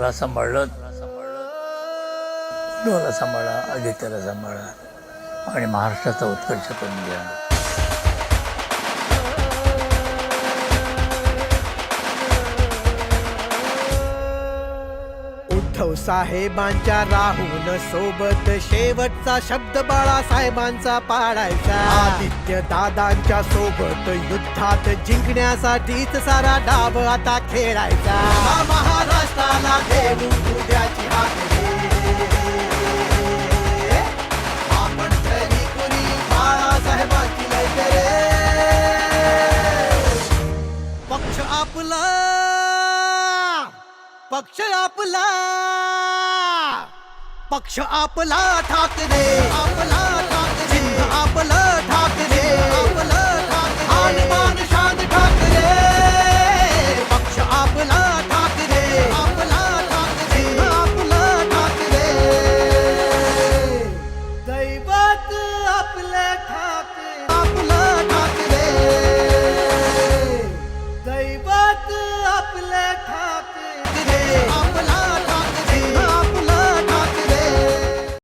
मला सांभाळलं. डोला सांभाळा? आदित्याला सांभाळा. आणि महाराष्ट्राचा उत्कर्ष करून घ्या. उद्धव साहेबांच्या राहून सोबत शेवटचा शब्द बाळासाहेबांचा पाळायचा आदित्य दादांच्या सोबत युद्धात जिंकण्यासाठीच सारा डाव आता खेळायचा. महाराज आपला पक्ष आपला पक्ष आपला ठाकरे. आपला बात आपल्या खा